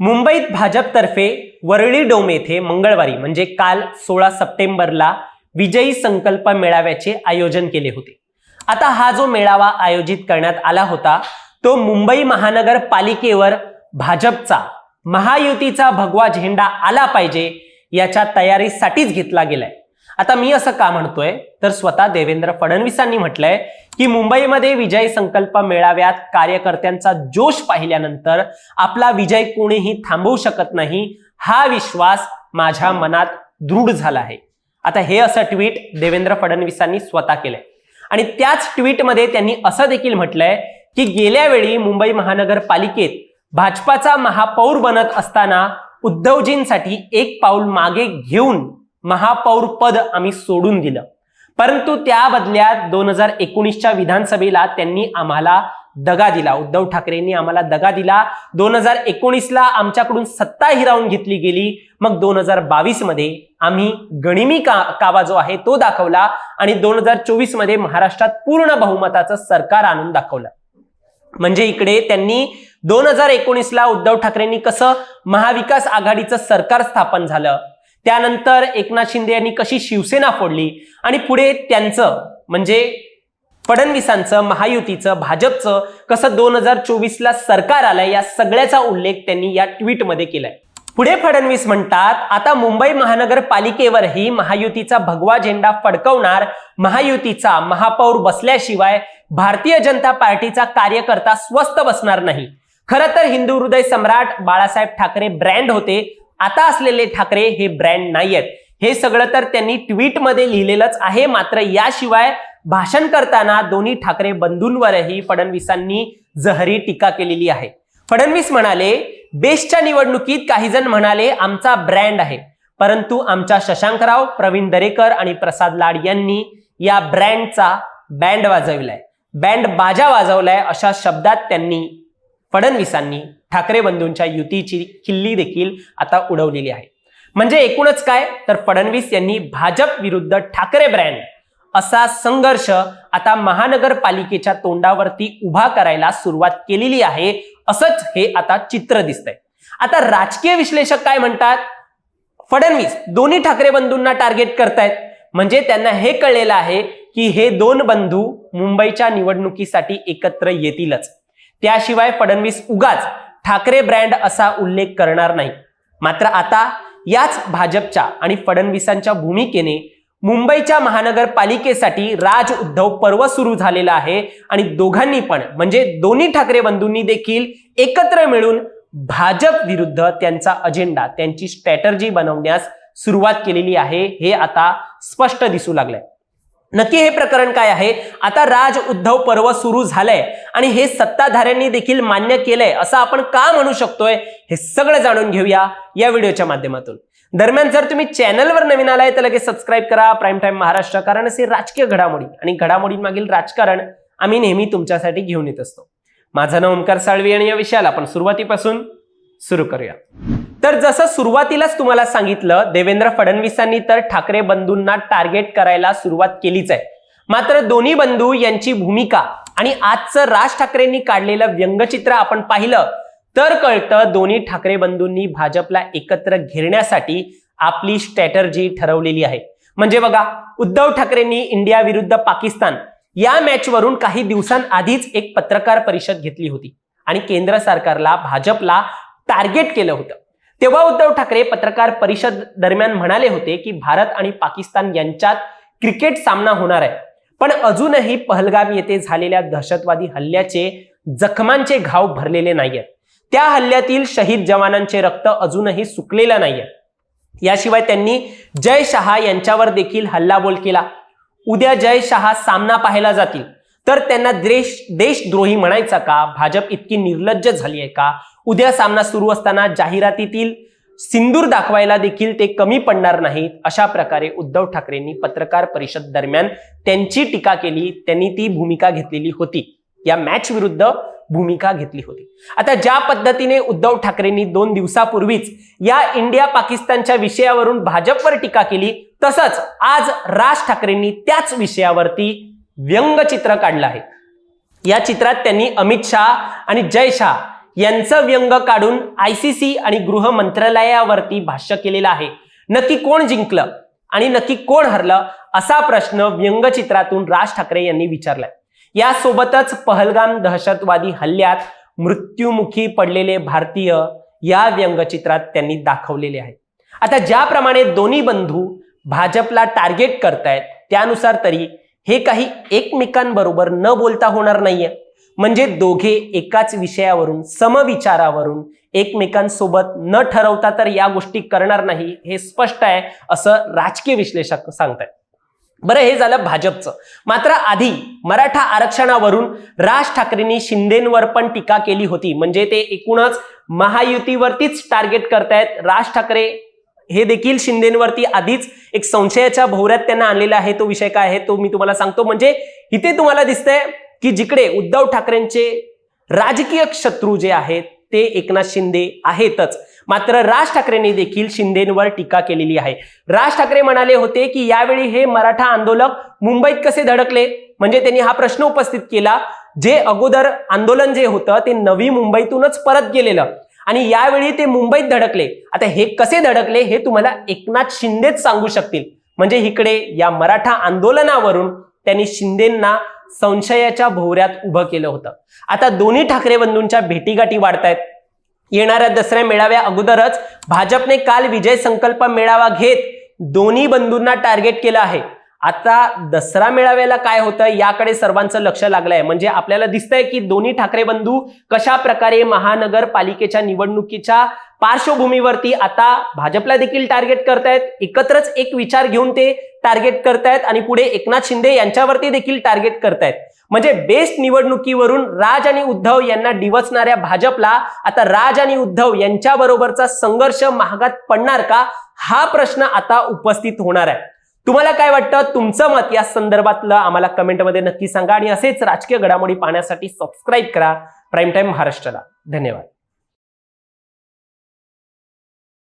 मुंबईत भाजपतर्फे वरळी डोम येथे मंगळवारी म्हणजे काल सोळा सप्टेंबरला विजयी संकल्प मेळाव्याचे आयोजन केले होते. आता हा जो मेळावा आयोजित करण्यात आला होता तो मुंबई महानगरपालिकेवर भाजपचा महायुतीचा भगवा झेंडा आला पाहिजे याच्या तयारीसाठीच घेतला गेलाय. आता मी असं का म्हणतोय? तर स्वतः देवेंद्र फडणवीसांनी म्हटलंय की मुंबईमध्ये विजय संकल्प मेळाव्यात कार्यकर्त्यांचा जोश पाहिल्यानंतर आपला विजय कोणीही थांबवू शकत नाही हा विश्वास माझ्या मनात दृढ झाला आहे. आता हे असं ट्विट देवेंद्र फडणवीसांनी स्वतः केलंय. आणि त्याच ट्विटमध्ये त्यांनी असं देखील म्हटलंय की गेल्या वेळी मुंबई महानगरपालिकेत भाजपाचा महापौर बनत असताना उद्धवजींसाठी एक पाऊल मागे घेऊन महापौर पद आम्ही सोडून दिलं. परंतु त्या बदल्यात दोन हजार एकोणीसच्या विधानसभेला त्यांनी आम्हाला दगा दिला. उद्धव ठाकरेंनी आम्हाला दगा दिला. दोन हजार एकोणीसला आमच्याकडून सत्ता हिरावून घेतली गेली. मग दोन हजार बावीसमध्ये आम्ही गणिमी का कावा जो आहे तो दाखवला आणि दोन हजार चोवीसमध्ये महाराष्ट्रात पूर्ण बहुमताचं सरकार आणून दाखवलं. म्हणजे इकडे त्यांनी दोन हजार एकोणीसला उद्धव ठाकरेंनी कसं महाविकास आघाडीचं सरकार स्थापन झालं त्यानंतर एकनाथ शिंदे यांनी कशी शिवसेना फोडली आणि पुढे त्यांचं म्हणजे फडणवीसांचं महायुतीचं भाजपचं कसं दोन हजार चोवीसला सरकार आलंय या सगळ्याचा उल्लेख त्यांनी या ट्विटमध्ये केलाय. पुढे फडणवीस म्हणतात आता मुंबई महानगरपालिकेवरही महायुतीचा भगवा झेंडा फडकवणार महायुतीचा महापौर बसल्याशिवाय भारतीय जनता पार्टीचा कार्यकर्ता स्वस्त बसणार नाही. खरं तर हिंदू हृदय सम्राट बाळासाहेब ठाकरे ब्रँड होते आता असलेले ठाकरे हे ब्रँड नाही आहेत हे सगळं तर त्यांनी ट्विटमध्ये लिहिलेलंच आहे. मात्र याशिवाय भाषण करताना दोन्ही ठाकरे बंधूंवरही फडणवीसांनी जहरी टीका केलेली आहे. फडणवीस म्हणाले बेस्टच्या निवडणुकीत काही जण म्हणाले आमचा ब्रँड आहे. परंतु आमच्या शशांकराव प्रवीण दरेकर आणि प्रसाद लाड यांनी या ब्रँडचा बँड वाजवलाय. बँड बाजा वाजवलाय अशा शब्दात त्यांनी फडणवीसांनी ठाकरे बंधूंच्या युतीची खिल्ली देखील आता उडवलेली आहे. म्हणजे एकूणच काय? तर फडणवीस यांनी भाजप विरुद्ध ठाकरे ब्रँड असा संघर्ष आता महानगरपालिकेच्या तोंडावरती उभा करायला सुरुवात केलेली आहे असंच हे आता चित्र दिसतंय. आता राजकीय विश्लेषक काय म्हणतात? फडणवीस दोन्ही ठाकरे बंधूंना टार्गेट करतायत. म्हणजे त्यांना हे कळलेलं आहे की हे दोन बंधू मुंबईच्या निवडणुकीसाठी एकत्र येतीलच. त्याशिवाय फडणवीस उगाच ठाकरे ब्रँड असा उल्लेख करणार नाही. मात्र आता याच भाजपच्या आणि फडणवीसांच्या भूमिकेने मुंबईच्या महानगरपालिकेसाठी राज उद्धव पर्व सुरू झालेला आहे आणि दोघांनी पण म्हणजे दोन्ही ठाकरे बंधूंनी देखील एकत्र मिळून भाजप विरुद्ध त्यांचा अजेंडा त्यांची स्ट्रॅटर्जी बनवण्यास सुरुवात केलेली आहे हे आता स्पष्ट दिसू लागलंय. नक्की हे प्रकरण काय आहे? आता राज उद्धव पर्व सुरू झालंय आणि हे सत्ताधाऱ्यांनी देखील मान्य केलंय असं आपण का म्हणू शकतोय? हे सगळं जाणून घेऊया या व्हिडिओच्या माध्यमातून. दरम्यान जर तुम्ही चॅनलवर नवीन आलाय तर लगेच सबस्क्राईब करा. प्राईम टाईम महाराष्ट्र कारण असे राजकीय घडामोडी आणि घडामोडींमागील राजकारण आम्ही नेहमी तुमच्यासाठी घेऊन येत असतो. माझं नाव ओंकार साळवी आणि या विषयाला आपण सुरुवातीपासून सुरू करूया. तर जसं सुरुवातीलाच तुम्हाला सांगितलं देवेंद्र फडणवीसांनी तर ठाकरे बंधूंना टार्गेट करायला सुरुवात केलीच आहे. मात्र दोन्ही बंधू यांची भूमिका आणि आजचं राज ठाकरेंनी काढलेलं व्यंगचित्र आपण पाहिलं तर कळतं दोन्ही ठाकरे बंधूंनी भाजपला एकत्र घेरण्यासाठी आपली स्ट्रॅटर्जी ठरवलेली आहे. म्हणजे बघा उद्धव ठाकरेंनी इंडिया विरुद्ध पाकिस्तान या मॅचवरून काही दिवसांआधीच एक पत्रकार परिषद घेतली होती आणि केंद्र सरकारला भाजपला टार्गेट केलं होतं. तेव्हा उद्धव ठाकरे पत्रकार परिषद दरम्यान म्हणाले होते की भारत आणि पाकिस्तान यांच्यात क्रिकेट सामना होणार आहे. पण अजूनही पहलगाम येथे झालेल्या दहशतवादी हल्ल्याचे जखमांचे घाव भरलेले नाहीयेत. त्या हल्ल्यातील शहीद जवानांचे रक्त अजूनही सुकलेलं नाहीये. याशिवाय त्यांनी जय शहा यांच्यावर देखील हल्लाबोल केला. उद्या जय शहा सामना पाहायला जातील. तर त्यांना देश देशद्रोही म्हणायचा का? भाजप इतकी निर्लज्ज झाली आहे का? उद्या सामना सुरू असताना जाहिरातीतील सिंदूर दाखवायला देखील ते कमी पडणार नाहीत अशा प्रकारे उद्धव ठाकरेंनी पत्रकार परिषद दरम्यान त्यांची टीका केली त्यांनी ती भूमिका घेतलेली होती. या मॅच विरुद्ध भूमिका घेतली होती. आता ज्या पद्धतीने उद्धव ठाकरेंनी दोन दिवसापूर्वीच या इंडिया पाकिस्तानच्या विषयावरून भाजपवर टीका केली तसंच आज राज ठाकरेंनी त्याच विषयावरती व्यंगचित्र काढलं आहे. या चित्रात त्यांनी अमित शहा आणि जय शहा यांचं व्यंग काढून आयसीसी आणि गृह मंत्रालयावरती भाष्य केलेलं आहे. नक्की कोण जिंकलं आणि नक्की कोण हरलं असा प्रश्न व्यंगचित्रातून राज ठाकरे यांनी विचारलाय. यासोबतच पहलगाम दहशतवादी हल्ल्यात मृत्युमुखी पडलेले भारतीय या व्यंगचित्रात त्यांनी दाखवलेले आहे. आता ज्याप्रमाणे दोन्ही बंधू भाजपला टार्गेट करतायत त्यानुसार तरी हे काही एकमेकांबरोबर न बोलता होणार नाहीये. म्हणजे दोघे एकाच विषयावरून समविचारावरून एकमेकांसोबत न ठरवता तर या गोष्टी करणार नाही हे स्पष्ट आहे असं राजकीय विश्लेषक सांगतायत. बरं हे झालं भाजपचं. मात्र आधी मराठा आरक्षणावरून राज ठाकरेंनी शिंदेंवर पण टीका केली होती. म्हणजे ते एकूणच महायुतीवरतीच टार्गेट करतायत. राज ठाकरे हे देखील शिंदेवरती आधीच एक संशयाच्या भोवऱ्यात त्यांना आणलेला आहे. तो विषय काय आहे तो मी तुम्हाला सांगतो. म्हणजे इथे तुम्हाला दिसतंय की जिकडे उद्धव ठाकरेंचे राजकीय शत्रू जे आहेत ते एकनाथ शिंदे आहेतच. मात्र राज ठाकरेंनी देखील शिंदेवर टीका केलेली आहे. राज ठाकरे म्हणाले होते की यावेळी हे मराठा आंदोलक मुंबईत कसे धडकले? म्हणजे त्यांनी हा प्रश्न उपस्थित केला. जे अगोदर आंदोलन जे होतं ते नवी मुंबईतूनच परत गेलेलं. आणि यावेळी ते मुंबईत धडकले. आता हे कसे धडकले हे तुम्हाला एकनाथ शिंदेच सांगू शकतील. म्हणजे इकडे या मराठा आंदोलनावरून त्यांनी शिंदेंना संशयाच्या भोवऱ्यात उभं केलं होतं. आता दोन्ही ठाकरे बंधूंच्या भेटीगाठी वाढतायत. येणाऱ्या दसऱ्या मेळाव्या अगोदरच भाजपने काल विजय संकल्प मेळावा घेत दोन्ही बंधूंना टार्गेट केलं आहे. आता दसरा मेळाव्याला काय होतं याकडे सर्वांचं लक्ष लागलंय. म्हणजे आपल्याला दिसतंय की दोन्ही ठाकरे बंधू कशा प्रकारे महानगरपालिकेच्या निवडणुकीच्या पार्श्वभूमीवरती आता भाजपला देखील टार्गेट करतायत. एकत्रच एक विचार घेऊन ते टार्गेट करतायत आणि पुढे एकनाथ शिंदे यांच्यावरती देखील टार्गेट करतायत. म्हणजे बेस्ट निवडणुकीवरून राज आणि उद्धव यांना डिवचणाऱ्या भाजपला आता राज आणि उद्धव यांच्या बरोबरचा संघर्ष महागात पडणार का? हा प्रश्न आता उपस्थित होणार आहे. तुम्हाला काय वाटतं? तुमचं मत या संदर्भातलं आम्हाला कमेंटमध्ये नक्की सांगा आणि असेच राजकीय घडामोडी पाहण्यासाठी सबस्क्राईब करा. प्राईम टाइम महाराष्ट्राला. धन्यवाद.